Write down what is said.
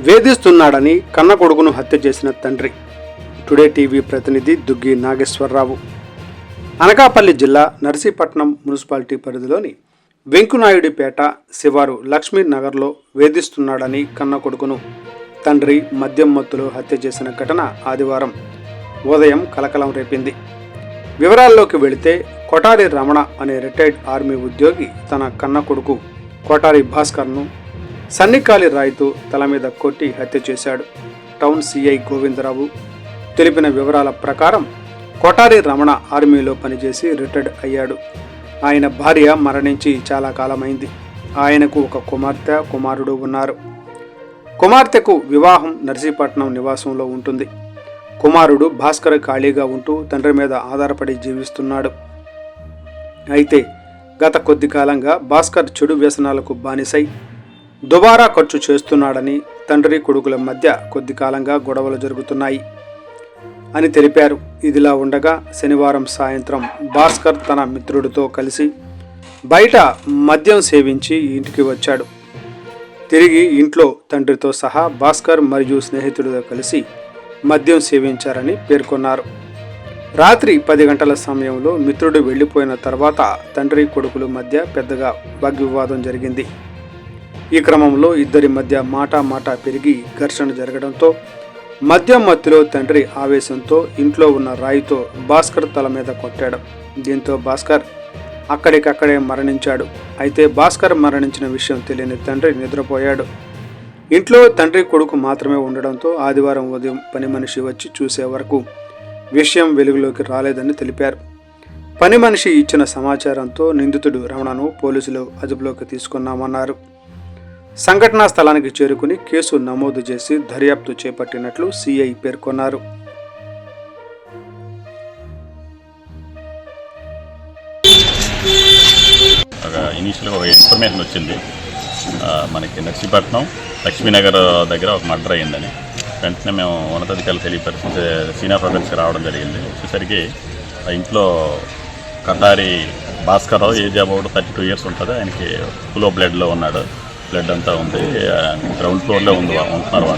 వేధిస్తున్నాడని కన్న కొడుకును హత్య చేసిన తండ్రి. టుడే టీవీ ప్రతినిధి దుగ్గి నాగేశ్వరరావు. అనకాపల్లి జిల్లా నర్సీపట్నం మున్సిపాలిటీ పరిధిలోని వెంకునాయుడిపేట శివారు లక్ష్మీ నగర్లో వేధిస్తున్నాడని కన్న కొడుకును తండ్రి మద్యం మత్తులో హత్య చేసిన ఘటన ఆదివారం ఉదయం కలకలం రేపింది. వివరాల్లోకి వెళితే కొటారి రమణ అనే రిటైర్డ్ ఆర్మీ ఉద్యోగి తన కన్న కొడుకు కొటారి భాస్కర్ను సన్నికాలి రాయితో తల మీద కొట్టి హత్య చేశాడు. టౌన్ సిఐ గోవిందరావు తెలిపిన వివరాల ప్రకారం కొటారి రమణ ఆర్మీలో పనిచేసి రిటైర్డ్ అయ్యాడు. ఆయన భార్య మరణించి చాలా కాలమైంది. ఆయనకు ఒక కుమార్తె కుమారుడు ఉన్నారు. కుమార్తెకు వివాహం నర్సీపట్నం నివాసంలో ఉంటుంది. కుమారుడు భాస్కర్ ఖాళీగా ఉంటూ తండ్రి మీద ఆధారపడి జీవిస్తున్నాడు. అయితే గత కొద్ది కాలంగా భాస్కర్ చెడు వ్యసనాలకు బానిసై దుబారా ఖర్చు చేస్తున్నాడని తండ్రి కొడుకుల మధ్య కొద్ది కాలంగా గొడవలు జరుగుతున్నాయి అని తెలిపారు. ఇదిలా ఉండగా శనివారం సాయంత్రం భాస్కర్ తన మిత్రుడితో కలిసి బయట మద్యం సేవించి ఇంటికి వచ్చాడు. తిరిగి ఇంట్లో తండ్రితో సహా భాస్కర్ మరియు స్నేహితుడితో కలిసి మద్యం సేవించారని పేర్కొన్నారు. రాత్రి పది గంటల సమయంలో మిత్రుడు వెళ్ళిపోయిన తర్వాత తండ్రి కొడుకుల మధ్య పెద్దగా వాగ్వివాదం జరిగింది. ఈ క్రమంలో ఇద్దరి మధ్య మాటా మాటా పెరిగి ఘర్షణ జరగడంతో మద్యం మత్తులో తండ్రి ఆవేశంతో ఇంట్లో ఉన్న రాయితో భాస్కర్ తల మీద కొట్టాడు. దీంతో భాస్కర్ అక్కడికక్కడే మరణించాడు. అయితే భాస్కర్ మరణించిన విషయం తెలియని తండ్రి నిద్రపోయాడు. ఇంట్లో తండ్రి కొడుకు మాత్రమే ఉండడంతో ఆదివారం ఉదయం పని మనిషి వచ్చి చూసే వరకు విషయం వెలుగులోకి రాలేదని తెలిపారు. పని మనిషి ఇచ్చిన సమాచారంతో నిందితుడు రమణను పోలీసులు అదుపులోకి తీసుకున్నామన్నారు. సంఘటనా స్థలానికి చేరుకుని కేసు నమోదు చేసి దర్యాప్తు చేపట్టినట్లు సిఐ పేర్కొన్నారు. ఒక ఇనీషియల్గా ఒక ఇన్ఫర్మేషన్ వచ్చింది. మనకి నర్సీపట్నం లక్ష్మీనగర్ దగ్గర ఒక మర్డర్ అయ్యిందని. వెంటనే మేము ఉన్నతాధికారులు తెలియపరిచి సీనియర్ ప్రొడక్ట్స్కి రావడం జరిగింది. వచ్చేసరికి ఇంట్లో Katari Bhaskar Rao age about thirty two years ఉంటుంది. ఆయనకి ఫుల్ బ్లడ్లో ఉన్నాడు. ఫ్లడ్ అంతా ఉంది గ్రౌండ్ ఫ్లోర్లో ఉంది ఉంటున్నారు వాళ్ళు.